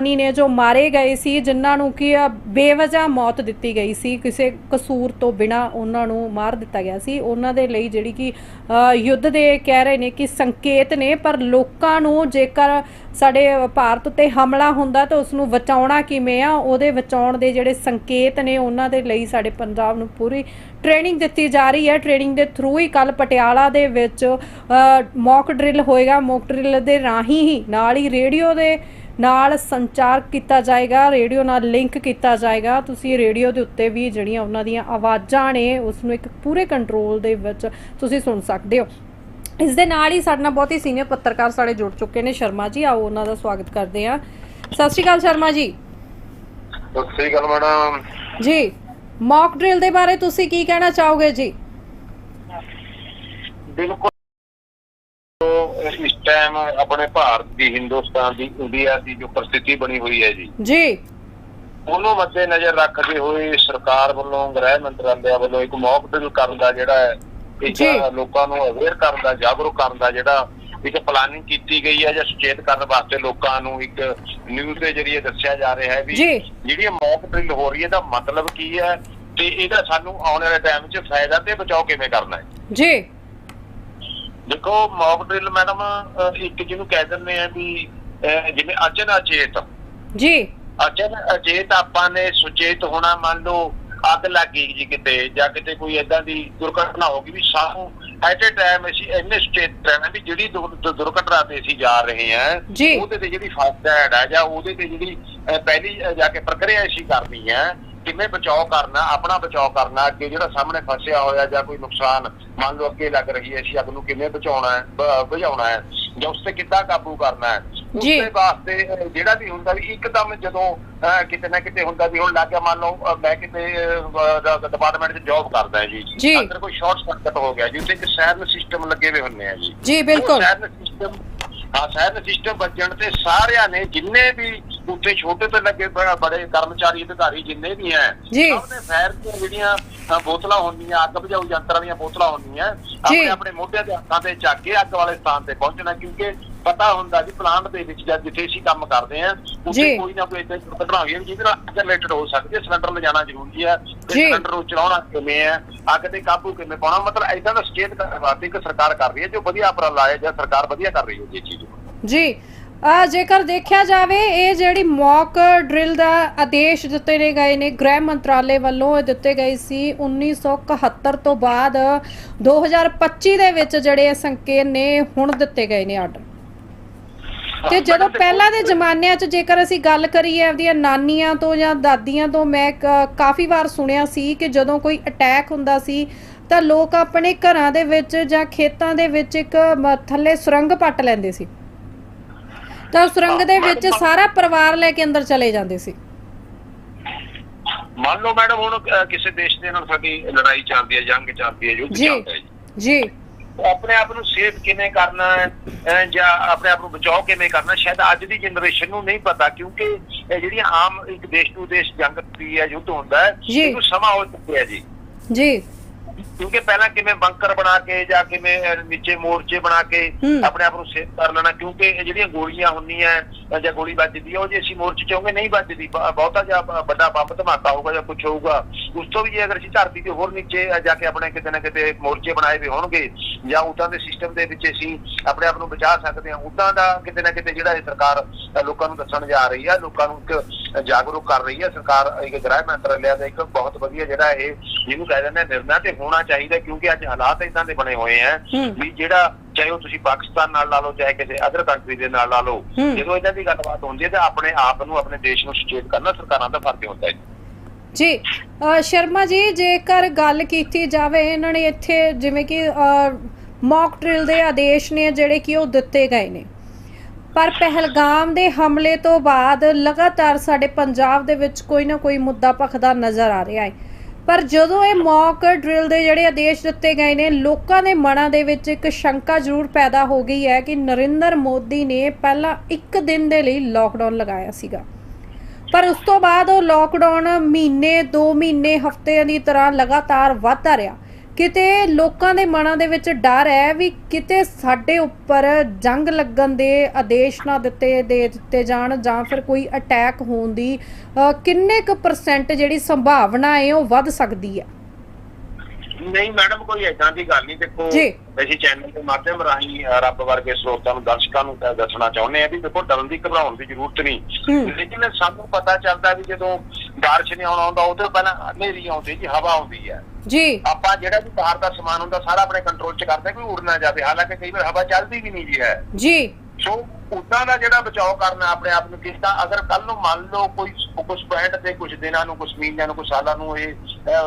ਨੀ ਨੇ ਜੋ ਮਾਰੇ ਗਏ ਸੀ, ਜਿਨ੍ਹਾਂ ਨੂੰ ਕੀ ਆ, ਬੇਵਜ੍ਹਾ ਮੌਤ ਦਿੱਤੀ ਗਈ ਸੀ, ਕਿਸੇ ਕਸੂਰ ਤੋਂ ਬਿਨਾ ਉਹਨਾਂ ਨੂੰ ਮਾਰ ਦਿੱਤਾ ਗਿਆ ਸੀ। ਉਹਨਾਂ ਦੇ ਲਈ ਜਿਹੜੀ ਕਿ ਯੁੱਧ ਦੇ ਕਹਿ ਰਹੇ ਨੇ ਕਿ ਸੰਕੇਤ ਨੇ, ਪਰ ਲੋਕਾਂ ਨੂੰ ਜੇਕਰ ਸਾਡੇ ਭਾਰਤ ਉੱਤੇ ਹਮਲਾ ਹੁੰਦਾ ਤਾਂ ਉਸ ਨੂੰ ਬਚਾਉਣਾ ਕਿਵੇਂ ਆ, ਉਹਦੇ ਬਚਾਉਣ ਦੇ ਜਿਹੜੇ ਸੰਕੇਤ ਨੇ, ਉਹਨਾਂ ਦੇ ਲਈ ਸਾਡੇ ਪੰਜਾਬ ਨੂੰ ਪੂਰੀ ਟ੍ਰੇਨਿੰਗ ਦਿੱਤੀ ਜਾ ਰਹੀ ਹੈ। ਟ੍ਰੇਨਿੰਗ ਦੇ ਥਰੂ ਹੀ ਕੱਲ ਪਟਿਆਲਾ ਦੇ ਵਿੱਚ ਮੌਕ ਡਰਿਲ ਹੋਏਗਾ। ਮੌਕ ਡਰਿਲ ਦੇ ਰਾਹੀਂ ਹੀ ਨਾਲ ਹੀ ਰੇਡੀਓ ਦੇ ਨਾਲ ਸੰਚਾਰ ਕੀਤਾ ਜਾਏਗਾ ਰੇਡੀਓ ਨਾਲ ਲਿੰਕ ਕੀਤਾ ਜਾਏਗਾ। ਤੁਸੀਂ ਰੇਡੀਓ ਦੇ ਉੱਤੇ ਵੀ ਜਿਹੜੀਆਂ ਉਹਨਾਂ ਦੀਆਂ ਆਵਾਜ਼ਾਂ ਨੇ ਉਸ ਨੂੰ ਇੱਕ ਪੂਰੇ ਕੰਟਰੋਲ ਦੇ ਵਿੱਚ ਤੁਸੀਂ ਸੁਣ ਸਕਦੇ ਹੋ। ਇਸ ਦੇ ਨਾਲ ਹੀ ਸਾਡੇ ਨਾਲ ਬਹੁਤ ਹੀ ਸੀਨੀਅਰ ਪੱਤਰਕਾਰ ਸਾਡੇ ਜੁੜ ਚੁੱਕੇ ਨੇ। ਸ਼ਰਮਾ ਜੀ ਆਓ ਉਹਨਾਂ ਦਾ ਸਵਾਗਤ ਕਰਦੇ ਹਾਂ। ਸਤਿ ਸ਼੍ਰੀ ਅਕਾਲ ਸ਼ਰਮਾ ਜੀ। ਸਤਿ ਸ੍ਰੀ ਅਕਾਲ ਮੈਡਮ। ਜੀ ਮੌਕ ਡਰਿਲ ਦੇ ਬਾਰੇ ਤੁਸੀਂ ਕੀ ਕਹਿਣਾ ਚਾਹੋਗੇ ਜੀ? ਬਿਲਕੁਲ ਇਸ ਟਾਈਮ ਆਪਣੇ ਭਾਰਤ ਦੀ ਹਿੰਦੁਸਤਾਨ ਦੀ ਇੰਡੀਆ ਦੀ ਜੋ ਪ੍ਰਸਥਿਤੀ ਬਣੀ ਹੋਈ ਹੈ ਜੀ ਜੀ ਉਹਨੂੰ ਮੱਦੇ ਨਜ਼ਰ ਰੱਖਦੇ ਹੋਏ ਸਰਕਾਰ ਵੱਲੋਂ ਗ੍ਰਹਿ ਮੰਤਰਾਲਿਆ ਵੱਲੋਂ ਇੱਕ ਮੌਕ ਡਰਿਲ ਕਰਨ ਦਾ ਜਿਹੜਾ ਹੈ ਜੀ। ਲੋਕਾਂ ਨੂੰ ਅਵੇਅਰ ਕਰਨ ਦਾ ਜਾਗਰੂਕ ਕਰਨ ਦਾ ਜਿਹੜਾ ਇੱਕ ਪਲਾਨਿੰਗ ਕੀਤੀ ਗਈ ਹੈ ਜਾਂ ਸੁਚੇਤ ਕਰਨ ਵਾਸਤੇ ਲੋਕਾਂ ਨੂੰ ਇੱਕ ਨਿਊਜ਼ ਦੇ ਜ਼ਰੀਏ ਦੱਸਿਆ ਜਾ ਰਿਹਾ ਹੈ ਵੀ। ਜਿਹੜੀ ਮੌਕ ਡਰਿਲ ਹੋ ਰਹੀ ਹੈ ਦਾ ਮਤਲਬ ਕੀ ਹੈ ਤੇ ਇਹਦਾ ਸਾਨੂੰ ਆਉਣ ਵਾਲੇ ਟਾਈਮ 'ਚ ਫਾਇਦਾ ਤੇ ਬਚਾਓ ਕਿਵੇਂ ਕਰਨਾ ਹੈ ਜੀ ਦੇਖੋ ਮੌਕ ਡਰਿਲ ਮੈਡਮ ਇੱਕ ਜਿਹਨੂੰ ਕਹਿ ਦਿੰਦੇ ਆ ਵੀ ਜਿਵੇਂ ਅਚਨ ਅਚੇਤ ਜੀ ਅਚਨ ਅਚੇਤ ਆਪਾਂ ਨੇ ਸੁਚੇਤ ਹੋਣਾ ਮੰਨ ਲਓ ਅੱਗ ਲੱਗ ਗਈ ਜੀ ਕਿਤੇ ਜਾਂ ਕਿਤੇ ਕੋਈ ਏਦਾਂ ਦੀ ਦੁਰਘਟਨਾ ਹੋ ਗਈ ਵੀ ਸਾਨੂੰ ਐਟ ਅ ਟਾਈਮ ਅਸੀਂ ਇੰਨੇ ਸੁਚੇਤ ਰਹਿਣਾ ਵੀ ਜਿਹੜੀ ਦੁਰ- ਦੁਰ- ਦੁਰਘਟਨਾ ਤੇ ਅਸੀਂ ਜਾ ਰਹੇ ਹਾਂ ਜੀ। ਉਹਦੇ ਤੇ ਜਿਹੜੀ ਫਸਟ ਐਡ ਹੈ ਜਾਂ ਉਹਦੇ ਤੇ ਜਿਹੜੀ ਪਹਿਲੀ ਜਾ ਕੇ ਪ੍ਰਕਿਰਿਆ ਅਸੀਂ ਕਰਨੀ ਹੈ ਕਿਵੇਂ ਬਚਾਓ ਕਰਨਾ ਆਪਣਾ ਬਚਾਓ ਕਰਨਾ ਅੱਗੇ ਜਿਹੜਾ ਸਾਹਮਣੇ ਫਸਿਆ ਹੋਇਆ ਜਾਂ ਕੋਈ ਨੁਕਸਾਨ ਮੰਨ ਲਓ ਅੱਗੇ ਲੱਗ ਰਹੀ ਹੈ ਅਸੀਂ ਅੱਗ ਨੂੰ ਕਿਵੇਂ ਬਚਾਉਣਾ ਹੈ ਬੁਝਾਉਣਾ ਹੈ ਜਾਂ ਉਸ ਤੇ ਕਿੱਦਾਂ ਕਾਬੂ ਕਰਨਾ ਹੈ ਉਸ ਜੀ। ਦੇ ਵਾਸਤੇ ਜਿਹੜਾ ਵੀ ਹੁੰਦਾ ਵੀ ਇੱਕਦਮ ਜਦੋਂ ਕਿਤੇ ਨਾ ਕਿਤੇ ਹੁੰਦਾ ਵੀ ਹੁਣ ਲੱਗ ਗਿਆ ਮੰਨ ਲਓ ਮੈਂ ਕਿਤੇ ਡਿਪਾਰਟਮੈਂਟ 'ਚ ਜੌਬ ਕਰਦਾ ਜੀ ਜੀ। ਅੰਦਰ ਕੋਈ ਸ਼ਾਰਟ ਸਰਕਟ ਹੋ ਗਿਆ ਜੀ ਉੱਥੇ ਇੱਕ ਸਾਇਰਨ ਸਿਸਟਮ ਲੱਗੇ ਹੋਏ ਹੁੰਦੇ ਆ ਜੀ ਜੀ ਬਿਲਕੁਲ ਸਾਇਰਨ ਸਿਸਟਮ ਹਾਂ ਸਾਇਰਨ ਸਿਸਟਮ ਵੱਜਣ ਤੇ ਸਾਰਿਆਂ ਨੇ ਜਿੰਨੇ ਵੀ ਉੱਥੇ ਛੋਟੇ ਤੋਂ ਲੱਗੇ ਬੜੇ ਕਰਮਚਾਰੀ ਅਧਿਕਾਰੀ ਜਿੰਨੇ ਵੀ ਹੈ। ਸਭ ਨੇ ਫਾਇਰ ਦੀਆਂ ਜਿਹੜੀਆਂ ਬੋਤਲਾਂ ਹੁੰਦੀਆਂ ਅੱਗ ਬੁਝਾਊ ਯੰਤਰਾਂ ਦੀਆਂ ਬੋਤਲਾਂ ਹੁੰਦੀਆਂ ਆਪਣੇ ਆਪਣੇ ਮੋਢਿਆਂ ਦੇ ਹੱਥਾਂ ਤੇ ਚੱਕ ਕੇ ਅੱਗ ਵਾਲੇ ਸਥਾਨ ਤੇ ਪਹੁੰਚਣਾ ਕਿਉਂਕਿ ਪਤਾ ਹੁੰਦਾ ਜੀ ਪਲਾਂਟ ਦੇ ਵਿੱਚ ਜਾਂ ਜਿੱਥੇ ਅਸੀਂ ਕੰਮ ਕਰਦੇ ਆ। ਉੱਥੇ ਕੋਈ ਨਾ ਕੋਈ ਇਦਾਂ ਦੁਰਘਟਨਾ ਹੋਈ ਹੈ ਜਿਹਦੇ ਨਾਲ ਅੱਗ ਰਿਲੇਟਡ ਹੋ ਸਕਦੀ ਹੈ ਸਿਲੰਡਰ ਲਿਜਾਣਾ ਜ਼ਰੂਰੀ ਹੈ। ਸਿਲੰਡਰ ਨੂੰ ਚਲਾਉਣਾ ਕਿਵੇਂ ਹੈ ਅੱਗ ਤੇ ਕਾਬੂ ਕਿਵੇਂ ਪਾਉਣਾ ਮਤਲਬ ਇਦਾਂ ਦਾ ਸੁਚੇਤ ਕਰਨ ਵਾਸਤੇ ਇੱਕ ਸਰਕਾਰ ਕਰ ਰਹੀ ਹੈ ਜੋ ਵਧੀਆ ਉਪਰਾਲਾ ਹੈ ਜਾਂ ਸਰਕਾਰ ਵਧੀਆ ਕਰ ਰਹੀ ਹੈ ਜੀ ਚੀਜ਼ ਜੀ ਜੇਕਰ ਦੇਖਿਆ ਜਾਵੇ ਇਹ ਜਿਹੜੀ ਮੌਕ ਡਰਿਲ ਦਾ ਆਦੇਸ਼ ਦਿੱਤੇ ਨੇ ਗਏ ਨੇ ਗ੍ਰਹਿ ਮੰਤਰਾਲੇ ਵੱਲੋਂ ਇਹ ਦਿੱਤੇ ਗਏ ਸੀ 1971 ਤੋਂ ਬਾਅਦ 2025 ਦੇ ਵਿੱਚ ਜਿਹੜੇ ਸੰਕੇਤ ਨੇ ਹੁਣ ਦਿੱਤੇ ਗਏ ਨੇ ਆਰਡਰ। ਤੇ ਜਦੋਂ ਪਹਿਲਾਂ ਦੇ ਜ਼ਮਾਨਿਆਂ 'ਚ ਜੇਕਰ ਅਸੀਂ ਗੱਲ ਕਰੀਏ ਆਪਦੀਆਂ ਨਾਨੀਆਂ ਤੋਂ ਜਾਂ ਦਾਦੀਆਂ ਤੋਂ ਮੈਂ ਕਾਫੀ ਵਾਰ ਸੁਣਿਆ ਸੀ ਕਿ ਜਦੋਂ ਕੋਈ ਅਟੈਕ ਹੁੰਦਾ ਸੀ ਤਾਂ ਲੋਕ ਆਪਣੇ ਘਰਾਂ ਦੇ ਵਿੱਚ ਜਾਂ ਖੇਤਾਂ ਦੇ ਵਿੱਚ ਇੱਕ ਥੱਲੇ ਸੁਰੰਗ ਪੱਟ ਲੈਂਦੇ ਸੀ। ਤਾਂ ਸੁਰੰਗ ਦੇ ਵਿੱਚ ਸਾਰਾ ਪਰਿਵਾਰ ਲੈ ਕੇ ਅੰਦਰ ਚਲੇ ਜਾਂਦੇ ਸੀ। ਮੰਨ ਲਓ ਮੈਡਮ ਹੁਣ ਕਿਸੇ ਦੇਸ਼ ਦੇ ਨਾਲ ਸਾਡੀ ਲੜਾਈ ਚੱਲਦੀ ਹੈ ਜੰਗ ਚੱਲਦੀ ਹੈ ਯੁੱਧ ਜੀ ਚੱਲਦਾ ਹੈ ਜੀ। ਜੀ। ਆਪਣੇ ਆਪ ਨੂੰ ਸੇਫ ਕਿਵੇਂ ਕਰਨਾ ਹੈ ਅਹ, ਜਾਂ ਆਪਣੇ ਆਪ ਨੂੰ ਬਚਾਓ ਕਿਵੇਂ ਕਰਨਾ ਸ਼ਾਇਦ ਅੱਜ ਦੀ ਜਨਰੇਸ਼ਨ ਨੂੰ ਨਹੀਂ ਪਤਾ ਕਿਉਂਕਿ ਇਹ ਜਿਹੜੀਆਂ ਆਮ ਇੱਕ ਦੇਸ਼ ਤੋਂ ਦੇਸ਼ ਜੰਗ ਹੁੰਦੀ ਹੈ ਯੁੱਧ ਹੁੰਦਾ ਹੈ ਜੀ। ਇਹਨੂੰ ਸਮਾਂ ਹੋ ਚੁੱਕਿਆ ਜੀ। ਜੀ। ਕਿਉਂਕਿ ਪਹਿਲਾਂ ਕਿਵੇਂ ਬੰਕਰ ਬਣਾ ਕੇ ਜਾਂ ਕਿਵੇਂ ਨੀਚੇ ਮੋਰਚੇ ਬਣਾ ਕੇ। ਆਪਣੇ ਆਪ ਨੂੰ ਸੇਫ ਕਰ ਲੈਣਾ ਕਿਉਂਕਿ ਇਹ ਜਿਹੜੀਆਂ ਗੋਲੀਆਂ ਹੁੰਦੀਆਂ ਜਾਂ ਗੋਲੀ ਵੱਜਦੀ ਹੈ ਉਹ ਜੇ ਅਸੀਂ ਮੋਰਚੇ ਚਾਹੋਗੇ ਨਹੀਂ ਵੱਜਦੀ ਬਹੁਤਾ ਜਾਂ ਵੱਡਾ ਬੰਬ ਧਮਾਕਾ ਹੋਊਗਾ ਜਾਂ ਕੁਝ ਹੋਊਗਾ ਉਸ ਤੋਂ ਵੀ ਜੇ ਅਗਰ ਅਸੀਂ ਧਰਤੀ ਤੇ ਹੋਰ ਨੀਚੇ ਜਾ ਕੇ ਆਪਣੇ ਕਿਤੇ ਨਾ ਕਿਤੇ ਮੋਰਚੇ ਬਣਾਏ ਵੀ ਹੋਣਗੇ ਜਾਂ ਉਦਾਂ ਦੇ ਸਿਸਟਮ ਦੇ ਵਿੱਚ ਅਸੀਂ ਆਪਣੇ ਆਪ ਨੂੰ ਬਚਾ ਸਕਦੇ ਹਾਂ ਉਦਾਂ ਦਾ ਕਿਤੇ ਨਾ ਕਿਤੇ ਜਿਹੜਾ ਇਹ ਸਰਕਾਰ ਲੋਕਾਂ ਨੂੰ ਦੱਸਣ ਜਾ ਰਹੀ ਹੈ ਲੋਕਾਂ ਨੂੰ ਇੱਕ ਜਾਗਰੂਕ ਕਰ ਰਹੀ ਹੈ ਸਰਕਾਰ ਇੱਕ ਗ੍ਰਹਿ ਮੰਤਰਾਲਿਆ ਦਾ ਇੱਕ ਬਹੁਤ ਵਧੀਆ ਜਿਹੜਾ ਇਹ ਜਿਹਨੂੰ ਕਹਿ ਦਿੰਦੇ ਆ ਨਿਰਣਾ ਤੇ ਹੋਣਾ ਚਾਹੀਦਾ ਕਿਉਂਕਿ ਅੱਜ ਹਾਲਾਤ ਇਦਾਂ ਦੇ ਬਣੇ ਹੋਏ ਆ। ਵੀ ਜਿਹੜਾ ਚਾਹੇ ਉਹ ਤੁਸੀਂ ਪਾਕਿਸਤਾਨ ਨਾਲ ਲਾ ਲਓ ਚਾਹੇ ਕਿਸੇ ਅਦਰ ਕੰਟਰੀ ਦੇ ਨਾਲ ਲਾ ਲਓ। ਜਦੋਂ ਇਦਾਂ ਦੀ ਗੱਲਬਾਤ ਹੁੰਦੀ ਹੈ ਤਾਂ ਆਪਣੇ ਆਪ ਨੂੰ ਆਪਣੇ ਦੇਸ਼ ਨੂੰ ਸੁਚੇਤ ਕਰਨਾ ਸਰਕਾਰਾਂ ਦਾ ਫਰਜ਼ ਹੁੰਦਾ ਹੈ ਜੀ ਸ਼ਰਮਾ ਜੀ ਜੇਕਰ ਗੱਲ ਕੀਤੀ ਜਾਵੇ ਇਹਨਾਂ ਨੇ ਇੱਥੇ ਜਿਵੇਂ ਕਿ ਮੌਕ ਡਰਿਲ ਦੇ ਆਦੇਸ਼ ਨੇ ਜਿਹੜੇ ਕਿ ਉਹ ਦਿੱਤੇ ਗਏ ਨੇ ਪਰ ਪਹਿਲਗਾਮ ਦੇ ਹਮਲੇ ਤੋਂ ਬਾਅਦ ਲਗਾਤਾਰ ਸਾਡੇ ਪੰਜਾਬ ਦੇ ਵਿੱਚ ਕੋਈ ਨਾ ਕੋਈ ਮੁੱਦਾ ਭਖਦਾ ਨਜ਼ਰ ਆ ਰਿਹਾ ਹੈ ਪਰ ਜਦੋਂ ਇਹ ਮੌਕ ਡਰਿਲ ਦੇ ਜਿਹੜੇ ਆਦੇਸ਼ ਦਿੱਤੇ ਗਏ ਨੇ, ਲੋਕਾਂ ਦੇ ਮਨਾਂ ਦੇ ਵਿੱਚ ਇੱਕ ਸ਼ੰਕਾ ਜ਼ਰੂਰ ਪੈਦਾ ਹੋ ਗਈ ਹੈ ਕਿ ਨਰਿੰਦਰ ਮੋਦੀ ਨੇ ਪਹਿਲਾਂ ਇੱਕ ਦਿਨ ਦੇ ਲਈ ਲੋਕਡਾਊਨ ਲਗਾਇਆ ਸੀਗਾ। ਪਰ ਉਸ ਤੋਂ ਬਾਅਦ ਉਹ ਲੋਕਡਾਊਨ ਮਹੀਨੇ 2 ਮਹੀਨੇ ਹਫ਼ਤਿਆਂ ਦੀ ਤਰ੍ਹਾਂ ਲਗਾਤਾਰ ਵਧਦਾ ਰਿਹਾ। ਕਿਤੇ ਲੋਕਾਂ ਦੇ ਮਨਾਂ ਦੇ ਵਿੱਚ ਡਰ ਹੈ ਵੀ ਕਿਤੇ ਸਾਡੇ ਉੱਪਰ ਜੰਗ ਲੱਗਣ ਦੇ ਆਦੇਸ਼ ਨਾ ਦਿੱਤੇ ਦੇ ਦਿੱਤੇ ਜਾਣ ਜਾਂ ਫਿਰ ਕੋਈ ਅਟੈਕ ਹੋਣ ਦੀ ਕਿੰਨੇ ਕੁ ਪਰਸੈਂਟ ਜਿਹੜੀ ਸੰਭਾਵਨਾ ਹੈ ਉਹ ਵੱਧ ਸਕਦੀ ਹੈ ਨਹੀਂ ਮੈਡਮ ਕੋਈ ਏਦਾਂ ਦੀ ਗੱਲ ਨਹੀਂ ਦੇਖੋ। ਅਸੀਂ ਚੈਨਲ ਦੇ ਮਾਧਿਅਮ ਰਾਹੀਂ ਰੱਬ ਵਰਗੇ ਸਰੋਤਾਂ ਨੂੰ ਦਰਸ਼ਕਾਂ ਨੂੰ ਦੱਸਣਾ ਚਾਹੁੰਦੇ ਆ ਵੀ ਦੇਖੋ ਡਰਨ ਦੀ ਘਬਰਾਉਣ ਦੀ ਜ਼ਰੂਰਤ ਨਹੀਂ। ਲੇਕਿਨ ਸਾਨੂੰ ਪਤਾ ਚੱਲਦਾ ਵੀ ਜਦੋਂ ਬਾਰਿਸ਼ ਨਹੀਂ ਆਉਣਾ ਹੁੰਦਾ ਉਹ ਤੋਂ ਪਹਿਲਾਂ ਹਨੇਰੀ ਆਉਂਦੀ ਜੀ ਹਵਾ ਆਉਂਦੀ ਹੈ। ਜੀ। ਆਪਾਂ ਜਿਹੜਾ ਵੀ ਬਾਹਰ ਦਾ ਸਮਾਨ ਹੁੰਦਾ ਸਾਰਾ ਆਪਣੇ ਕੰਟਰੋਲ 'ਚ ਕਰਦੇ ਕੋਈ ਉੜ ਨਾ ਜਾਵੇ। ਹਾਲਾਂਕਿ ਕਈ ਵਾਰ ਹਵਾ ਚੱਲਦੀ ਵੀ ਨਹੀਂ ਜੀ ਹੈ। ਜੀ। ਸੋ ਉਦਾਂ ਦਾ ਜਿਹੜਾ ਬਚਾਅ ਕਰਨਾ ਆਪਣੇ ਆਪ ਨੂੰ ਕਿਸਦਾ ਅਗਰ ਕੱਲ ਨੂੰ ਮੰਨ ਲਓ ਕੋਈ ਕੁਝ ਪੁਆਇੰਟ ਤੇ ਕੁਝ ਦਿਨਾਂ ਨੂੰ ਕੁਝ ਮਹੀਨਿਆਂ ਨੂੰ ਕੁਝ ਸਾਲਾਂ ਨੂੰ ਇਹ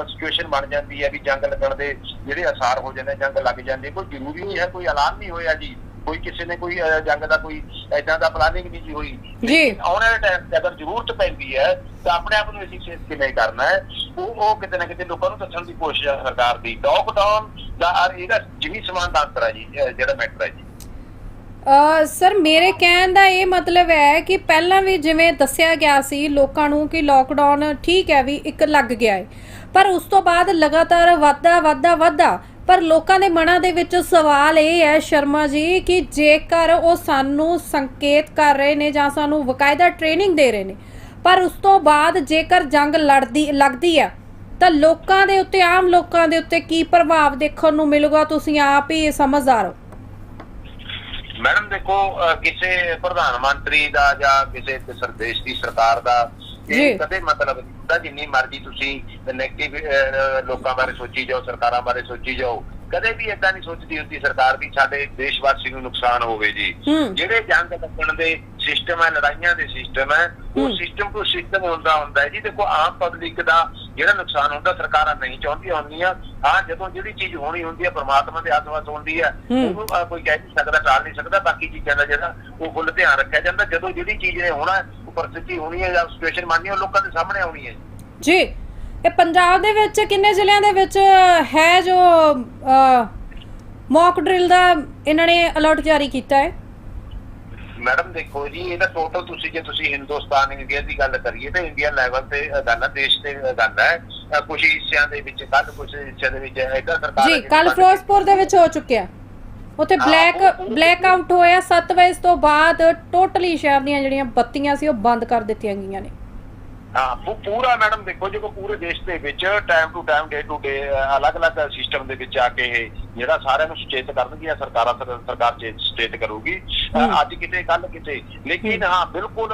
ਸਿਚੁਏਸ਼ਨ ਬਣ ਜਾਂਦੀ ਹੈ ਵੀ ਜੰਗ ਲੱਗਣ ਦੇ ਜਿਹੜੇ ਅਸਾਰ ਹੋ ਜਾਂਦੇ ਜੰਗ ਲੱਗ ਜਾਂਦੀ ਕੋਈ ਜ਼ਰੂਰੀ ਨਹੀਂ ਹੈ ਕੋਈ ਐਲਾਨ ਨਹੀਂ ਹੋਇਆ ਜੀ। ਕੋਈ ਕਿਸੇ ਨੇ ਕੋਈ ਜੰਗ ਦਾ ਕੋਈ ਐਦਾਂ ਦਾ ਪਲਾਨਿੰਗ ਨਹੀਂ ਜੀ ਹੋਈ। ਜੀ। ਆਉਣ ਵਾਲੇ ਟਾਈਮ ਤੇ ਅਗਰ ਜ਼ਰੂਰਤ ਪੈਂਦੀ ਹੈ ਤਾਂ ਆਪਣੇ ਆਪ ਨੂੰ ਅਸੀਂ ਸੇਫ ਕਿਵੇਂ ਕਰਨਾ ਹੈ। ਉਹ ਉਹ ਕਿਤੇ ਨਾ ਕਿਤੇ ਲੋਕਾਂ ਨੂੰ ਦੱਸਣ ਦੀ ਕੋਸ਼ਿਸ਼ ਹੈ ਸਰਕਾਰ ਦੀ। ਲੋਕਡਾਊਨ ਦਾ ਇਹਦਾ ਜਿਮੀ ਸਮਾਨ ਦਾ ਅੰਤਰ ਹੈ ਜੀ ਜਿਹੜਾ ਮੈਟਰ ਹੈ ਜੀ। ਅ ਸਰ ਮੇਰੇ ਕਹਿਣ ਦਾ ਇਹ ਮਤਲਬ ਹੈ ਕਿ ਪਹਿਲਾਂ ਵੀ ਜਿਵੇਂ ਦੱਸਿਆ ਗਿਆ ਸੀ ਲੋਕਾਂ ਨੂੰ ਕਿ ਲੋਕਡਾਊਨ ਠੀਕ ਹੈ ਵੀ ਇੱਕ ਲੱਗ ਗਿਆ ਹੈ। ਪਰ ਉਸ ਤੋਂ ਬਾਅਦ ਲਗਾਤਾਰ ਵਾਧਾ ਵਾਧਾ ਵਾਧਾ ਪਰ ਲੋਕਾਂ ਦੇ ਮਨਾਂ ਦੇ ਵਿੱਚ ਸਵਾਲ ਇਹ ਹੈ, ਸ਼ਰਮਾ ਜੀ, ਕਿ ਜੇਕਰ ਉਹ ਸਾਨੂੰ ਸੰਕੇਤ ਕਰ ਰਹੇ ਨੇ ਜਾਂ ਸਾਨੂੰ ਵਕਾਇਦਾ ਟ੍ਰੇਨਿੰਗ ਦੇ ਰਹੇ ਨੇ, ਪਰ ਉਸ ਤੋਂ ਬਾਅਦ ਜੇਕਰ ਜੰਗ ਲੜਦੀ, ਲੱਗਦੀ ਆ ਤਾਂ ਲੋਕਾਂ ਦੇ ਉੱਤੇ, ਆਮ ਲੋਕਾਂ ਦੇ ਉੱਤੇ ਕੀ ਪ੍ਰਭਾਵ ਦੇਖਣ ਨੂੰ ਮਿਲੂਗਾ? ਤੁਸੀਂ ਆਪ ਹੀ ਸਮਝਦਾਰ ਹੋ। ਮੈਡਮ, ਦੇਖੋ ਕਿਸੇ ਪ੍ਰਧਾਨ ਮੰਤਰੀ ਦਾ ਜਾਂ ਕਿਸੇ ਸਰਦੇਸ਼ ਦੀ ਸਰਕਾਰ ਦਾ ਜੀ। ਕਦੇ ਮਤਲਬ ਨਹੀਂ ਹੁੰਦਾ ਜਿੰਨੀ ਮਰਜ਼ੀ ਤੁਸੀਂ ਨੈਗੇਟਿਵ ਲੋਕਾਂ ਬਾਰੇ ਸੋਚੀ ਜਾਓ, ਸਰਕਾਰਾਂ ਬਾਰੇ ਸੋਚੀ ਜਾਓ ਕਦੇ ਵੀ ਇਦਾਂ ਨਹੀਂ ਸੋਚਦੀ ਹੁੰਦੀ ਸਰਕਾਰ ਵੀ ਸਾਡੇ ਦੇਸ਼ ਵਾਸੀ ਨੂੰ ਨੁਕਸਾਨ ਹੋਵੇ ਜੀ। ਜਿਹੜੇ ਜੰਗ ਲੱਗਣ ਦੇ ਸਿਸਟਮ ਹੈ ਲੜਾਈਆਂ ਦੇ ਸਿਸਟਮ ਹੈ ਉਹ। ਸਿਸਟਮ ਤੋਂ ਸਿਸਟਮ ਹੁੰਦਾ ਹੁੰਦਾ ਹੈ ਜੀ। ਦੇਖੋ ਆਮ ਪਬਲਿਕ ਦਾ ਜਿਹੜਾ ਨੁਕਸਾਨ ਹੁੰਦਾ ਸਰਕਾਰਾਂ ਨਹੀਂ ਚਾਹੁੰਦੀਆਂ ਹੁੰਦੀਆਂ। ਹਾਂ ਜਦੋਂ ਜਿਹੜੀ ਚੀਜ਼ ਹੋਣੀ ਹੁੰਦੀ ਹੈ ਪ੍ਰਮਾਤਮਾ ਦੇ ਆਤਮਾ ਹੁੰਦੀ ਹੈ। ਉਹਨੂੰ ਕੋਈ ਕਹਿ ਨਹੀਂ ਸਕਦਾ ਟਾਲ ਨਹੀਂ ਸਕਦਾ ਬਾਕੀ ਚੀਜ਼ਾਂ ਦਾ ਜਿਹੜਾ ਉਹ ਫੁੱਲ ਧਿਆਨ ਰੱਖਿਆ ਜਾਂਦਾ। ਜਦੋਂ ਜਿਹੜੀ ਚੀਜ਼ ਨੇ ਹੋਣਾ ਉਹ ਪਰਿਸਥਿਤੀ ਹੋਣੀ ਹੈ ਜਾਂ ਸਿਚੁਏਸ਼ਨ ਹੈ ਉਹ ਲੋਕਾਂ ਦੇ ਸਾਹਮਣੇ ਆਉਣੀ ਹੈ ਜੀ ਇਹ ਪੰਜਾਬ ਦੇ ਵਿੱਚ ਕਿੰਨੇ ਜ਼ਿਲ੍ਹਿਆਂ ਦੇ ਵਿੱਚ ਹੈ ਜੋ ਮੌਕ ਡਰਿਲ ਦਾ ਇਹਨਾਂ ਨੇ ਅਲਰਟ ਜਾਰੀ ਕੀਤਾ ਹੈ? ਮੈਡਮ ਦੇਖੋ ਜੀ ਇਹਦਾ ਟੋਟਲ ਤੁਸੀਂ ਜੇ ਤੁਸੀਂ ਹਿੰਦੁਸਤਾਨ ਇੰਡੀਆ ਦੀ ਗੱਲ ਕਰੀਏ ਤਾਂ ਇੰਡੀਆ ਲੈਵਲ ਤੇ ਗੱਲ ਦੇਸ਼ ਤੇ ਗੱਲ ਹੈ। ਕੁਝ ਹਿੱਸਿਆਂ ਦੇ ਵਿੱਚ ਕੱਲ ਕੁਝ ਹਿੱਸਿਆਂ ਦੇ ਵਿੱਚ ਇਹਦਾ ਸਰਕਾਰ ਜੀ ਕੱਲ ਫਿਰੋਜ਼ਪੁਰ ਦੇ ਵਿੱਚ ਹੋ ਚੁੱਕਿਆ। ਉੱਥੇ ਬਲੈਕ ਬਲੈਕ ਆਊਟ ਹੋਇਆ। 7 ਵਜੇ ਤੋਂ ਬਾਅਦ ਟੋਟਲੀ ਸ਼ਹਿਰ ਦੀਆਂ ਜਿਹੜੀਆਂ ਬੱਤੀਆਂ ਸੀ ਉਹ ਬੰਦ ਕਰ ਦਿੱਤੀਆਂ ਗਈਆਂ ਨੇ। ਹਾਂ ਪੂ- ਪੂਰਾ ਮੈਡਮ ਦੇਖੋ ਜੇ ਪੂਰੇ ਦੇਸ਼ ਦੇ ਵਿੱਚ time to time day to day ਅਲੱਗ-ਅਲੱਗ ਸਿਸਟਮ ਦੇ ਵਿੱਚ ਆ ਕੇ ਇਹ ਜਿਹੜਾ ਸਾਰਿਆਂ ਨੂੰ ਸੁਚੇਤ ਕਰਨਗੀਆਂ ਸਰਕਾਰਾਂ ਸਰ- ਸਰਕਾਰ ਚ ਸੁਚੇਤ ਕਰੂਗੀ। ਅੱਜ ਕਿਤੇ ਕੱਲ ਕਿਤੇ ਲੇਕਿਨ ਹਾਂ ਬਿਲਕੁਲ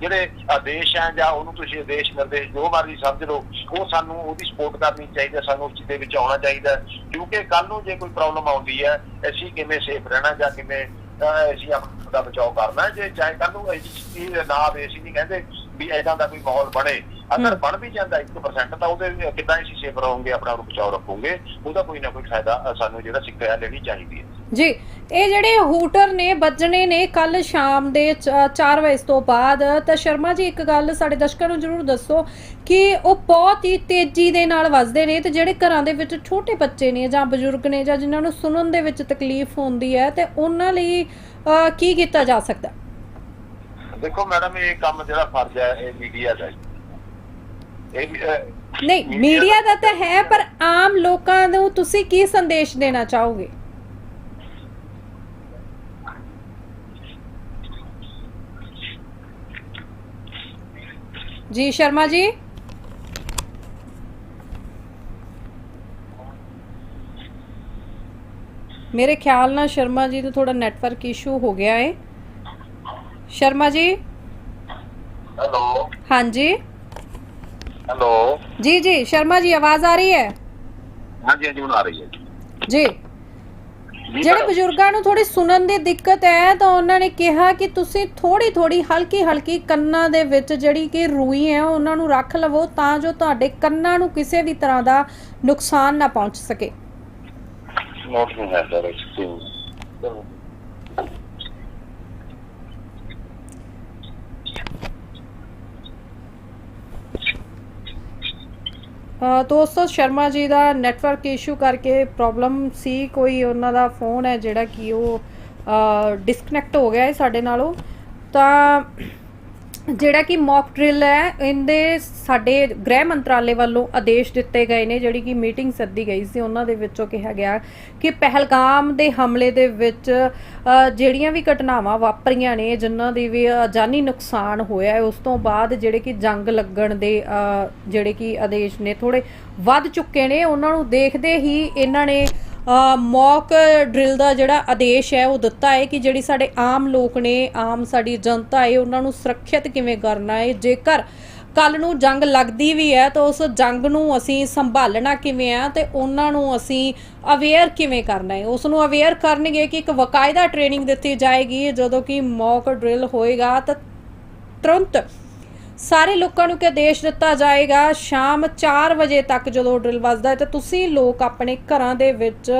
ਜਿਹੜੇ ਆਦੇਸ਼ ਹੈ ਜਾਂ ਉਹਨੂੰ ਤੁਸੀਂ ਆਦੇਸ਼ ਨਿਰਦੇਸ਼ ਜੋ ਮਰਜ਼ੀ ਸਮਝ ਲਓ ਉਹ ਸਾਨੂੰ ਉਹਦੀ ਸਪੋਰਟ ਕਰਨੀ ਚਾਹੀਦੀ ਹੈ ਸਾਨੂੰ ਉਸ ਚੀਜ਼ ਦੇ ਵਿੱਚ ਆਉਣਾ ਚਾਹੀਦਾ। ਕਿਉਂਕਿ ਕੱਲ ਨੂੰ ਜੇ ਕੋਈ ਪ੍ਰੋਬਲਮ ਆਉਂਦੀ ਹੈ ਅਸੀਂ ਕਿਵੇਂ ਸੇਫ ਰਹਿਣਾ ਜਾਂ ਕਿਵੇਂ ਅਸੀਂ ਆਪਣਾ ਬਚਾਅ ਕਰਨਾ। ਜੇ ਚਾਹੇ ਕੱਲ ਨੂੰ ਇਹ ਨਾ ਆਵੇ ਅਸੀਂ ਨਹੀਂ ਕਹਿੰਦੇ ਵੀ ਐਦਾਂ ਦਾ ਕੋਈ ਮਾਹੌਲ ਬਣੇ ਅਗਰ। ਬਣ ਵੀ ਜਾਂਦਾ 1% ਤਾਂ ਉਹਦੇ ਕਿੱਦਾਂ ਅਸੀਂ ਸੇਫ ਰਹੋਗੇ ਆਪਣਾ ਨੂੰ ਬਚਾਅ ਰੱਖੋਗੇ ਉਹਦਾ ਕੋਈ ਨਾ ਕੋਈ ਫਾਇਦਾ ਸਾਨੂੰ ਜਿਹੜਾ ਸਿੱਖਿਆ ਲੈਣੀ ਚਾਹੀਦੀ ਹੈ ਜੀ ਇਹ ਜਿਹੜੇ ਹੂਟਰ ਨੇ ਵੱਜਣੇ ਨੇ ਕੱਲ ਸ਼ਾਮ ਦੇ 4 ਵਜੇ ਤੋਂ ਬਾਅਦ ਤਾਂ ਸ਼ਰਮਾ ਜੀ ਇੱਕ ਗੱਲ ਸਾਡੇ ਦਰਸ਼ਕਾਂ ਨੂੰ ਜ਼ਰੂਰ ਦੱਸੋ ਕਿ ਉਹ ਬਹੁਤ ਹੀ ਤੇਜ਼ੀ ਦੇ ਨਾਲ ਵੱਜਦੇ ਨੇ ਤੇ ਜਿਹੜੇ ਘਰਾਂ ਦੇ ਵਿੱਚ ਛੋਟੇ ਬੱਚੇ ਨੇ ਜਾਂ ਬਜ਼ੁਰਗ ਨੇ ਜਾਂ ਜਿਨ੍ਹਾਂ ਨੂੰ ਸੁਣਨ ਦੇ ਵਿੱਚ ਤਕਲੀਫ ਹੁੰਦੀ ਹੈ ਤੇ ਉਹਨਾਂ ਲਈ ਕੀ ਕੀਤਾ ਜਾ ਸਕਦਾ ਦੇਖੋ ਮੈਡਮ ਇਹ ਕੰਮ ਜਿਹੜਾ ਫਰਜ਼ ਹੈ ਇਹ ਮੀਡੀਆ ਦਾ ਹੈ। ਇਹ ਨਹੀਂ ਮੀਡੀਆ ਦਾ ਤਾਂ ਹੈ ਪਰ ਆਮ ਲੋਕਾਂ ਨੂੰ ਤੁਸੀਂ ਕੀ ਸੰਦੇਸ਼ ਦੇਣਾ ਚਾਹੋਗੇ? ਜੀ ਸ਼ਰਮਾ ਜੀ? ਮੇਰੇ ਖਿਆਲ ਨਾਲ ਸ਼ਰਮਾ ਜੀ ਤੋਂ ਥੋੜਾ ਨੈਟਵਰਕ ਇਸ਼ੂ ਹੋ ਗਿਆ ਹੈ ਸ਼ਰਮਾ ਜੀ? ਹੈਲੋ। ਹਾਂਜੀ। ਹੈਲੋ। ਜੀ ਜੀ ਸ਼ਰਮਾ ਜੀ ਆਵਾਜ਼ ਆ ਰਹੀ ਹੈ? ਹਾਂਜੀ ਹਾਂਜੀ ਹੁਣ ਆ ਰਹੀ ਹੈ ਜੀ। ਜੀ। ਜੀ ਜਿਹੜੇ ਮੈਡਮ। ਬਜ਼ੁਰਗਾਂ ਨੂੰ ਥੋੜੀ ਸੁਣਨ ਦੀ ਦਿੱਕਤ ਹੈ ਤਾਂ ਉਹਨਾਂ ਨੇ ਕਿਹਾ ਕਿ ਤੁਸੀਂ ਥੋੜੀ ਥੋੜੀ ਹਲਕੀ ਹਲਕੀ ਕੰਨਾਂ ਦੇ ਵਿੱਚ ਜਿਹੜੀ ਕਿ ਰੂਈ ਹੈ ਉਹਨਾਂ ਨੂੰ ਰੱਖ ਲਵੋ ਤਾਂ ਜੋ ਤੁਹਾਡੇ ਕੰਨਾਂ ਨੂੰ ਕਿਸੇ ਵੀ ਤਰ੍ਹਾਂ ਦਾ ਨੁਕਸਾਨ ਨਾ ਪਹੁੰਚ ਸਕੇ। ਨੋਟ ਨਹੀਂ ਹੈ ਸਰ ਚਲੋ ਅ, ਦੋਸਤੋ ਸ਼ਰਮਾ ਜੀ ਦਾ ਨੈਟਵਰਕ ਇਸ਼ੂ ਕਰਕੇ ਪ੍ਰੋਬਲਮ ਸੀ। ਕੋਈ ਉਹਨਾਂ ਦਾ ਫੋਨ ਹੈ ਜਿਹੜਾ ਕਿ ਉਹ ਡਿਸਕਨੈਕਟ ਹੋ ਗਿਆ ਹੈ ਸਾਡੇ ਨਾਲੋਂ। ਤਾਂ ਜਿਹੜਾ ਕਿ ਮੌਕ ਡਰਿਲ ਹੈ ਇਹਦੇ ਸਾਡੇ ਗ੍ਰਹਿ ਮੰਤਰਾਲੇ ਵੱਲੋਂ ਆਦੇਸ਼ ਦਿੱਤੇ ਗਏ ਨੇ ਜਿਹੜੀ ਕਿ ਮੀਟਿੰਗ ਸੱਦੀ ਗਈ ਸੀ ਉਹਨਾਂ ਦੇ ਵਿੱਚੋਂ ਕਿਹਾ ਗਿਆ ਕਿ ਪਹਿਲਗਾਮ ਦੇ ਹਮਲੇ ਦੇ ਵਿੱਚ ਜਿਹੜੀਆਂ ਵੀ ਘਟਨਾਵਾਂ ਵਾਪਰੀਆਂ ਨੇ ਜਿਨ੍ਹਾਂ ਦੇ ਵੀ ਅ, ਜਾਨੀ ਨੁਕਸਾਨ ਹੋਇਆ ਹੈ ਉਸ ਤੋਂ ਬਾਅਦ ਜਿਹੜੇ ਕਿ ਜੰਗ ਲੱਗਣ ਦੇ ਜਿਹੜੇ ਕਿ ਆਦੇਸ਼ ਨੇ ਥੋੜੇ ਵੱਧ ਚੁੱਕੇ ਨੇ ਉਹਨਾਂ ਨੂੰ ਦੇਖਦੇ ਹੀ ਇਹਨਾਂ ਨੇ ਮੌਕ ਡਰਿਲ ਦਾ ਜਿਹੜਾ ਆਦੇਸ਼ ਹੈ, ਉਹ ਦਿੱਤਾ ਹੈ ਕਿ ਜਿਹੜੀ ਸਾਡੇ ਆਮ ਲੋਕ ਨੇ, ਆਮ ਸਾਡੀ ਜਨਤਾ ਹੈ, ਉਹਨਾਂ ਨੂੰ ਸੁਰੱਖਿਅਤ ਕਿਵੇਂ ਕਰਨਾ ਹੈ। ਜੇਕਰ ਕੱਲ ਨੂੰ ਜੰਗ ਲੱਗਦੀ ਵੀ ਹੈ, ਤਾਂ ਉਸ ਜੰਗ ਨੂੰ ਅਸੀਂ ਸੰਭਾਲਣਾ ਕਿਵੇਂ ਆ ਤੇ ਉਹਨਾਂ ਨੂੰ ਅਸੀਂ ਅਵੇਅਰ ਕਿਵੇਂ ਕਰਨਾ ਹੈ? ਉਸ ਨੂੰ ਅਵੇਅਰ ਕਰਨਗੇ ਕਿ ਇੱਕ ਵਕਾਇਦਾ ਟ੍ਰੇਨਿੰਗ ਦਿੱਤੀ ਜਾਏਗੀ। ਜਦੋਂ ਕਿ ਮੌਕ ਡਰਿਲ ਹੋਏਗਾ, ਤਾਂ ਤੁਰੰਤ ਸਾਰੇ ਲੋਕਾਂ ਨੂੰ ਕਿ ਆਦੇਸ਼ ਦਿੱਤਾ ਜਾਏਗਾ। ਸ਼ਾਮ 4 ਵਜੇ ਤੱਕ ਜਦੋਂ ਡਰਿਲ ਵੱਜਦਾ ਹੈ ਤਾਂ ਤੁਸੀਂ ਲੋਕ ਆਪਣੇ ਘਰਾਂ ਦੇ ਵਿੱਚ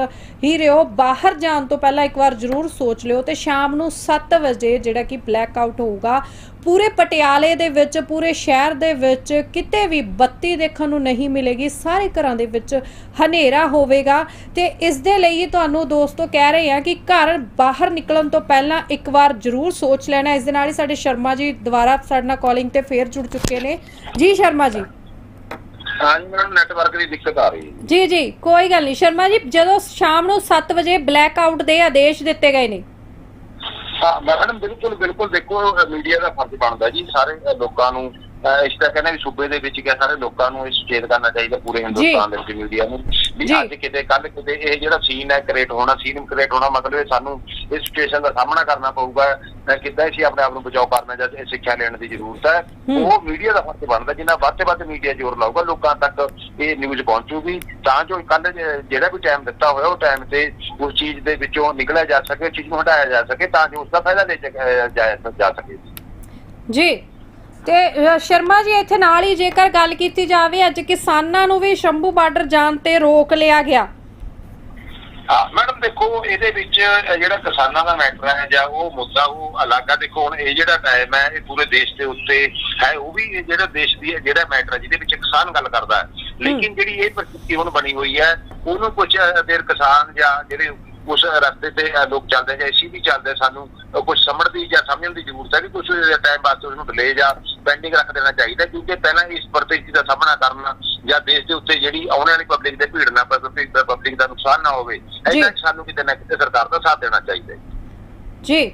ਹੀ ਰਹੋ। ਬਾਹਰ ਜਾਣ ਤੋਂ ਪਹਿਲਾਂ ਇੱਕ ਵਾਰ ਜ਼ਰੂਰ ਸੋਚ ਲਿਓ ਤੇ ਸ਼ਾਮ ਨੂੰ 7 ਵਜੇ ਜਿਹੜਾ ਕਿ ਬਲੈਕ ਆਊਟ ਹੋਊਗਾ। ਪੂਰੇ ਪਟਿਆਲੇ ਦੇ ਵਿੱਚ, ਪੂਰੇ ਸ਼ਹਿਰ ਦੇ ਵਿੱਚ ਕਿਤੇ ਵੀ ਬੱਤੀ ਦੇਖਣ ਨੂੰ ਨਹੀਂ ਮਿਲੇਗੀ। ਸਾਰੇ ਘਰਾਂ ਦੇ ਵਿੱਚ ਹਨੇਰਾ ਹੋਵੇਗਾ ਤੇ ਇਸ ਦੇ ਲਈ ਤੁਹਾਨੂੰ ਦੋਸਤੋ ਕਹਿ ਰਹੇ ਹਾਂ ਕਿ ਘਰ ਬਾਹਰ ਨਿਕਲਣ ਤੋਂ ਪਹਿਲਾਂ ਇੱਕ ਵਾਰ ਜ਼ਰੂਰ ਸੋਚ ਲੈਣਾ। ਇਸ ਦੇ ਨਾਲ ਹੀ ਸਾਡੇ ਸ਼ਰਮਾ ਜੀ ਦੁਬਾਰਾ ਸਾਡੇ ਨਾਲ ਕਾਲਿੰਗ ਤੇ ਫੇਰ ਜੁੜ ਚੁੱਕੇ ਨੇ। ਜੀ ਸ਼ਰਮਾ ਜੀ। ਹਾਂਜੀ ਮੈਨੂੰ ਨੈਟਵਰਕ ਦੀ ਦਿੱਕਤ ਆ ਰਹੀ ਹੈ। ਜੀ ਜੀ ਕੋਈ ਗੱਲ ਨਹੀਂ। ਸ਼ਰਮਾ ਜੀ ਜਦੋਂ ਸ਼ਾਮ ਨੂੰ 7 ਵਜੇ ਬਲੈਕ ਆਊਟ ਦੇ ਆਦੇਸ਼ ਦਿੱਤੇ ਗਏ ਨੇ। ਹਾਂ ਮੈਡਮ ਬਿਲਕੁਲ ਬਿਲਕੁਲ ਦੇਖੋ ਮੀਡੀਆ ਦਾ ਫਰਜ਼ ਬਣਦਾ ਜੀ। ਸਾਰੇ ਲੋਕਾਂ ਨੂੰ ਇਸ ਤਰ੍ਹਾਂ ਕਹਿੰਦੇ ਵੀ ਸੂਬੇ ਦੇ ਵਿੱਚ ਕਿਆ ਸਾਰੇ ਲੋਕਾਂ ਨੂੰ ਇਹ ਸੁਚੇਤ ਕਰਨਾ ਚਾਹੀਦਾ ਪੂਰੇ ਹਿੰਦੁਸਤਾਨ ਦੇ ਵਿੱਚ ਮੀਡੀਆ ਨੂੰ। ਵੀ। ਅੱਜ ਕਿਤੇ ਕੱਲ ਕਿਤੇ ਇਹ ਜਿਹੜਾ ਸੀਨ ਹੈ ਕ੍ਰੀਏਟ ਹੋਣਾ ਸੀਨ ਕ੍ਰੀਏਟ ਹੋਣਾ ਮਤਲਬ ਇਹ ਸਾਨੂੰ ਇਸ ਸਿਚੁਏਸ਼ਨ ਦਾ ਸਾਹਮਣਾ ਕਰਨਾ ਪਊਗਾ। ਕਿੱਦਾਂ ਅਸੀਂ ਆਪਣੇ ਆਪ ਨੂੰ ਬਚਾਓ ਕਰਨਾ ਜਾਂ ਇਹ ਸਿੱਖਿਆ ਲੈਣ ਦੀ ਜ਼ਰੂਰਤ ਹੈ। ਉਹ ਮੀਡੀਆ ਦਾ ਫਰਜ਼ ਬਣਦਾ ਜਿੰਨਾ ਵੱਧ ਤੋਂ ਵੱਧ ਮੀਡੀਆ ਜ਼ੋਰ ਲਾਊਗਾ ਲੋਕਾਂ ਤੱਕ ਇਹ ਨਿਊਜ਼ ਪਹੁੰਚੂਗੀ। ਤਾਂ ਜੋ ਕੱਲ ਜਿਹੜਾ ਕੋਈ ਟਾਈਮ ਦਿੱਤਾ ਹੋਇਆ ਉਹ ਟਾਈਮ ਤੇ ਉਸ ਚੀਜ਼ ਦੇ ਵਿੱਚੋਂ ਨਿਕਲਿਆ ਜਾ ਸਕੇ ਚੀਜ਼ ਨੂੰ ਹਟਾਇਆ ਜਾ ਸਕੇ ਤਾਂ ਜੋ ਉਸ ਦਾ ਫਾਇਦਾ ਲੈ ਜਾ ਸਕੇ। ਜੀ। ਤੇ ਅ, ਸ਼ਰਮਾ ਜੀ ਇੱਥੇ ਨਾਲ ਹੀ ਜੇਕਰ ਗੱਲ ਕੀਤੀ ਜਾਵੇ ਅੱਜ ਕਿਸਾਨਾਂ ਨੂੰ ਵੀ ਸ਼ੰਭੂ ਬਾਰਡਰ ਜਾਣ ਤੇ ਰੋਕ ਲਿਆ ਗਿਆ। ਹਾਂ ਮੈਡਮ ਦੇਖੋ ਇਹਦੇ ਵਿੱਚ ਅ, ਜਿਹੜਾ ਕਿਸਾਨਾਂ ਦਾ ਮੈਟਰ ਹੈ ਜਾਂ ਉਹ ਮੁੱਦਾ ਉਹ ਅਲੱਗ ਆ। ਦੇਖੋ ਹੁਣ ਇਹ ਜਿਹੜਾ ਟਾਈਮ ਹੈ ਇਹ ਪੂਰੇ ਦੇਸ਼ ਦੇ ਉੱਤੇ ਹੈ ਉਹ ਵੀ ਇਹ ਜਿਹੜਾ ਦੇਸ਼ ਦੀ ਜਿਹੜਾ ਮੈਟਰ ਹੈ ਜਿਹਦੇ ਵਿੱਚ ਕਿਸਾਨ ਗੱਲ ਕਰਦਾ ਹੈ। ਲੇਕਿਨ ਜਿਹੜੀ ਇਹ ਪ੍ਰਸਥਿਤੀ ਹੁਣ ਬਣੀ ਹੋਈ ਹੈ ਉਹਨੂੰ ਕੁਝ ਦੇਰ ਕਿਸਾਨ ਜਾਂ ਜਿਹੜੇ ਉਸ ਰਸਤੇ ਤੇ ਲੋਕ ਚੱਲਦੇ ਜਾਂ ਅਸੀਂ ਵੀ ਚੱਲਦੇ ਸਾਨੂੰ ਕੁਝ ਸਮਝਣ ਦੀ ਜਾਂ ਸਮਝਣ ਦੀ ਜ਼ਰੂਰਤ ਹੈ ਕਿ ਕੁਝ ਟਾਈਮ ਵਾਸਤੇ ਉਸਨੂੰ ਡਿਲੇ ਜਾਂ ਪੈਂਡਿੰਗ ਰੱਖ ਦੇਣਾ ਚਾਹੀਦਾ ਕਿਉਂਕਿ ਪਹਿਲਾਂ ਇਸ ਪ੍ਰਸਥਿਤੀ ਦਾ ਸਾਹਮਣਾ ਕਰਨਾ ਜਾਂ ਦੇਸ਼ ਦੇ ਉੱਤੇ ਜਿਹੜੀ ਆਉਣ ਵਾਲੀ ਪਬਲਿਕ ਦੇ ਭੀੜ ਨਾ ਪਵੇ ਪਬਲਿਕ ਦਾ ਨੁਕਸਾਨ ਨਾ ਹੋਵੇ। ਇਹਦਾ ਸਾਨੂੰ ਕਿਤੇ ਨਾ ਕਿਤੇ ਸਰਕਾਰ ਦਾ ਸਾਥ ਦੇਣਾ ਚਾਹੀਦਾ ਜੀ।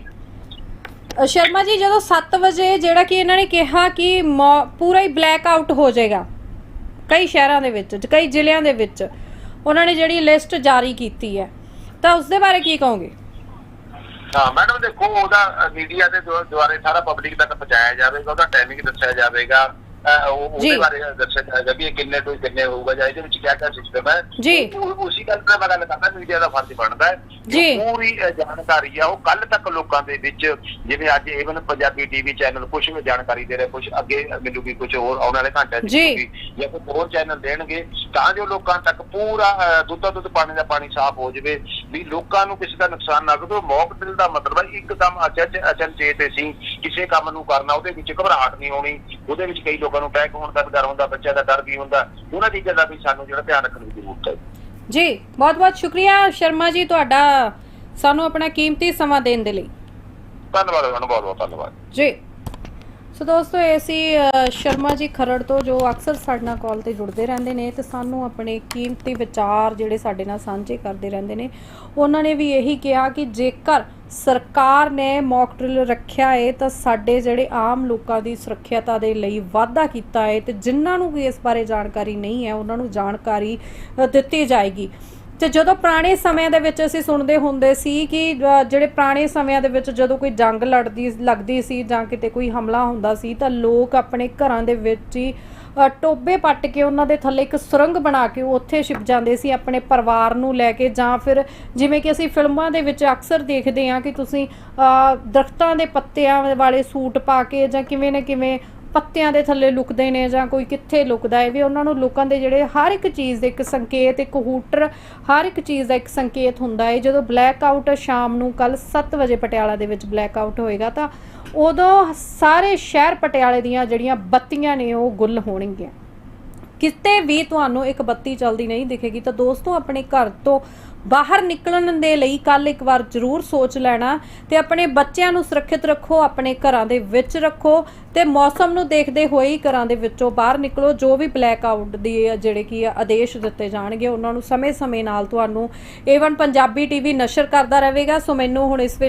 ਸ਼ਰਮਾ ਜੀ ਜਦੋਂ 7 ਵਜੇ ਜਿਹੜਾ ਕਿ ਇਹਨਾਂ ਨੇ ਕਿਹਾ ਕਿ ਪੂਰਾ ਹੀ ਬਲੈਕ ਆਊਟ ਹੋ ਜਾਏਗਾ ਕਈ ਸ਼ਹਿਰਾਂ ਦੇ ਵਿੱਚ ਕਈ ਜ਼ਿਲ੍ਹਿਆਂ ਦੇ ਵਿੱਚ ਉਹਨਾਂ ਨੇ ਜਿਹੜੀ ਲਿਸਟ ਜਾਰੀ ਕੀਤੀ ਹੈ। ਤਾਂ ਉਸ ਦੇ ਬਾਰੇ ਕੀ ਕਹੋਗੇ? ਹਾਂ, ਮੈਡਮ ਦੇਖੋ, ਉਹਦਾ ਮੀਡੀਆ ਦੇ ਦੁਆਰੇ ਸਾਰਾ ਪਬਲਿਕ ਤੱਕ ਪਹੁੰਚਾਇਆ ਜਾਵੇਗਾ, ਉਹਦਾ ਟਾਈਮਿੰਗ ਦੱਸਿਆ ਜਾਵੇਗਾ। ਉਹਦੇ ਬਾਰੇ ਦੱਸਿਆ ਜਾਏਗਾ ਵੀ ਇਹ ਕਿੰਨੇ ਤੋਂ ਕਿੰਨੇ ਹੋਊਗਾ ਜਾਂ ਇਹਦੇ ਵਿੱਚ ਕਿਆ ਕਿਆ ਸਿਸਟਮ ਹੈ ਜੀ। ਉਸੀ ਗੱਲ ਦਾ ਗੱਲ ਕਰਦਾ ਮੀਡੀਆ ਦਾ ਫਰਜ਼ ਬਣਦਾ ਹੈ ਜੀ। ਪੂਰੀ ਜਾਣਕਾਰੀ ਆ ਉਹ ਕੱਲ ਤੱਕ ਲੋਕਾਂ ਦੇ ਵਿੱਚ ਜਿਵੇਂ ਅੱਜ ਈਵਨ ਪੰਜਾਬੀ ਟੀਵੀ ਚੈਨਲ ਕੁਝ ਵੀ ਜਾਣਕਾਰੀ ਦੇ ਰਹੇ ਕੁਝ ਅੱਗੇ ਮਿਲੂਗੀ ਕੁਝ ਹੋਰ ਆਉਣ ਵਾਲੇ ਘੰਟਿਆਂ 'ਚ। ਮਿਲੂਗੀ ਜਾਂ ਕੋਈ ਹੋਰ ਚੈਨਲ ਦੇਣਗੇ ਤਾਂ ਜੋ ਲੋਕਾਂ ਤੱਕ ਪੂਰਾ ਦੁੱਧ ਦੁੱਧ ਪਾਣੀ ਦਾ ਪਾਣੀ ਸਾਫ਼ ਹੋ ਜਾਵੇ ਵੀ ਲੋਕਾਂ ਨੂੰ ਕਿਸੇ ਦਾ ਨੁਕਸਾਨ ਨਾ ਹੋਵੇ ਮੌਕ ਡਰਿਲ ਦਾ ਮਤਲਬ ਹੈ ਇੱਕਦਮ ਅਚਜ ਅਚਨਚੇਤ ਅਸੀਂ ਕਿਸੇ ਕੰਮ ਨੂੰ ਕਰਨਾ ਉਹਦੇ ਵਿੱਚ ਘਬਰਾਹਟ ਨਹੀਂ ਹੋਣੀ। ਉਹਦੇ ਵਿੱਚ ਕਈ ਲੋਕਾਂ ਨੂੰ ਅਟੈਕ ਹੋਣ ਦਾ ਡਰ ਹੁੰਦਾ ਬੱਚਿਆਂ ਦਾ ਡਰ ਵੀ ਹੁੰਦਾ। ਉਹਨਾਂ ਚੀਜ਼ਾਂ ਦਾ ਵੀ ਸਾਨੂੰ ਜਿਹੜਾ ਧਿਆਨ ਰੱਖਣ ਦੀ ਜ਼ਰੂਰਤ ਹੈ। ਜੀ ਬਹੁਤ ਬਹੁਤ ਸ਼ੁਕਰੀਆ ਸ਼ਰਮਾ ਜੀ ਤੁਹਾਡਾ ਸਾਨੂੰ ਆਪਣਾ ਕੀਮਤੀ ਸਮਾਂ ਦੇਣ ਦੇ ਲਈ। ਧੰਨਵਾਦ ਤੁਹਾਨੂੰ ਬਹੁਤ ਬਹੁਤ ਧੰਨਵਾਦ। ਜੀ। ਸੋ ਦੋਸਤੋ ਇਹ ਸੀ ਅ, ਸ਼ਰਮਾ ਜੀ ਖਰੜ ਤੋਂ ਜੋ ਅਕਸਰ ਸਾਡੇ ਨਾਲ ਕਾਲ ਤੇ ਜੁੜਦੇ ਰਹਿੰਦੇ ਨੇ ਤੇ ਸਾਨੂੰ ਆਪਣੇ ਕੀਮਤੀ ਵਿਚਾਰ ਜਿਹੜੇ ਸਾਡੇ ਨਾਲ ਸਾਂਝੇ ਕਰਦੇ ਰਹਿੰਦੇ ਨੇ ਉਹਨਾਂ ਨੇ ਵੀ ਇਹੀ ਕਿਹਾ ਕਿ ਜੇਕਰ ਸਰਕਾਰ ਨੇ ਮੌਕ ਡਰਿਲ ਰੱਖਿਆ ਹੈ ਤਾਂ ਸਾਡੇ ਜਿਹੜੇ ਆਮ ਲੋਕਾਂ ਦੀ ਸੁਰੱਖਿਅਤਾ ਦੇ ਲਈ ਵਾਅਦਾ ਕੀਤਾ ਹੈ ਤੇ ਜਿਨ੍ਹਾਂ ਨੂੰ ਵੀ ਇਸ ਬਾਰੇ ਜਾਣਕਾਰੀ ਨਹੀਂ ਹੈ, ਉਹਨਾਂ ਨੂੰ ਜਾਣਕਾਰੀ ਦਿੱਤੀ ਜਾਏਗੀ। ਤੇ ਜਦੋਂ ਪੁਰਾਣੇ ਸਮਿਆਂ ਦੇ ਵਿੱਚ ਅਸੀਂ ਸੁਣਦੇ ਹੁੰਦੇ ਸੀ ਕਿ ਜਿਹੜੇ ਪੁਰਾਣੇ ਸਮਿਆਂ ਦੇ ਵਿੱਚ ਜਦੋਂ ਕੋਈ ਜੰਗ ਲੜਦੀ, ਲੱਗਦੀ ਸੀ ਜਾਂ ਕਿਤੇ ਕੋਈ ਹਮਲਾ ਹੁੰਦਾ ਸੀ, ਤਾਂ ਲੋਕ ਆਪਣੇ ਘਰਾਂ ਦੇ ਵਿੱਚ ਹੀ ਟੋਬੇ ਪੱਟ ਕੇ ਉਹਨਾਂ ਦੇ ਥੱਲੇ ਇੱਕ ਸੁਰੰਗ ਬਣਾ ਕੇ ਉੱਥੇ ਛਿਪ ਜਾਂਦੇ ਸੀ ਆਪਣੇ ਪਰਿਵਾਰ ਨੂੰ ਲੈ ਕੇ ਜਾਂ ਫਿਰ ਜਿਵੇਂ ਕਿ ਅਸੀਂ ਫਿਲਮਾਂ ਦੇ ਵਿੱਚ ਅਕਸਰ ਦੇਖਦੇ ਹਾਂ ਕਿ ਤੁਸੀਂ ਦਰਖਤਾਂ ਦੇ ਪੱਤਿਆਂ ਵਾਲੇ ਸੂਟ ਪਾ ਕੇ ਜਾਂ ਕਿਵੇਂ ਨਾ ਕਿਵੇਂ ਪੱਤਿਆਂ ਦੇ ਥੱਲੇ ਲੁਕਦੇ ਨੇ ਜਾਂ ਕੋਈ ਕਿੱਥੇ ਲੁਕਦਾ ਹੈ, ਵੀ ਉਹਨਾਂ ਨੂੰ ਲੋਕਾਂ ਦੇ ਜਿਹੜੇ ਹਰ ਇੱਕ ਚੀਜ਼ ਦੇ ਇੱਕ ਸੰਕੇਤ, ਇੱਕ ਹੂਟਰ, ਹਰ ਇੱਕ ਚੀਜ਼ ਦਾ ਇੱਕ ਸੰਕੇਤ ਹੁੰਦਾ ਹੈ। ਜਦੋਂ ਬਲੈਕ ਆਊਟ ਸ਼ਾਮ ਨੂੰ ਕੱਲ 7 ਵਜੇ ਪਟਿਆਲਾ ਦੇ ਵਿੱਚ ਬਲੈਕ ਆਊਟ ਹੋਏਗਾ ਤਾਂ ਉਦੋਂ ਸਾਰੇ ਸ਼ਹਿਰ ਪਟਿਆਲੇ ਦੀਆਂ ਜਿਹੜੀਆਂ ਬੱਤੀਆਂ ਨੇ ਉਹ ਗੁੱਲ ਹੋਣਗੀਆਂ। ਕਿਤੇ ਵੀ ਤੁਹਾਨੂੰ ਇੱਕ ਬੱਤੀ ਚੱਲਦੀ ਨਹੀਂ ਦਿਖੇਗੀ ਤਾਂ ਦੋਸਤੋ ਆਪਣੇ ਘਰ ਤੋਂ ਬਾਹਰ ਨਿਕਲਣ ਦੇ ਲਈ ਕੱਲ ਇੱਕ ਵਾਰ ਜ਼ਰੂਰ ਸੋਚ ਲੈਣਾ ਤੇ ਆਪਣੇ ਬੱਚਿਆਂ ਨੂੰ ਸੁਰੱਖਿਅਤ ਰੱਖੋ, ਆਪਣੇ ਘਰਾਂ ਦੇ ਵਿੱਚ ਰੱਖੋ ਤੇ ਮੌਸਮ ਨੂੰ ਦੇਖਦੇ ਹੋਏ ਹੀ ਘਰਾਂ ਦੇ ਵਿੱਚੋਂ ਬਾਹਰ ਨਿਕਲੋ। ਜੋ ਵੀ ਬਲੈਕ ਆਊਟ ਦੀ ਜਿਹੜੇ ਕੀ ਆਦੇਸ਼ ਦਿੱਤੇ ਜਾਣਗੇ, ਉਹਨਾਂ ਨੂੰ ਸਮੇਂ-ਸਮੇਂ ਨਾਲ ਤੁਹਾਨੂੰ ਏਵਨ ਪੰਜਾਬੀ ਟੀਵੀ ਨਸ਼ਰ ਕਰਦਾ ਰਹੇਗਾ। ਸੋ ਮੈਨੂੰ ਹੁਣ ਇਸ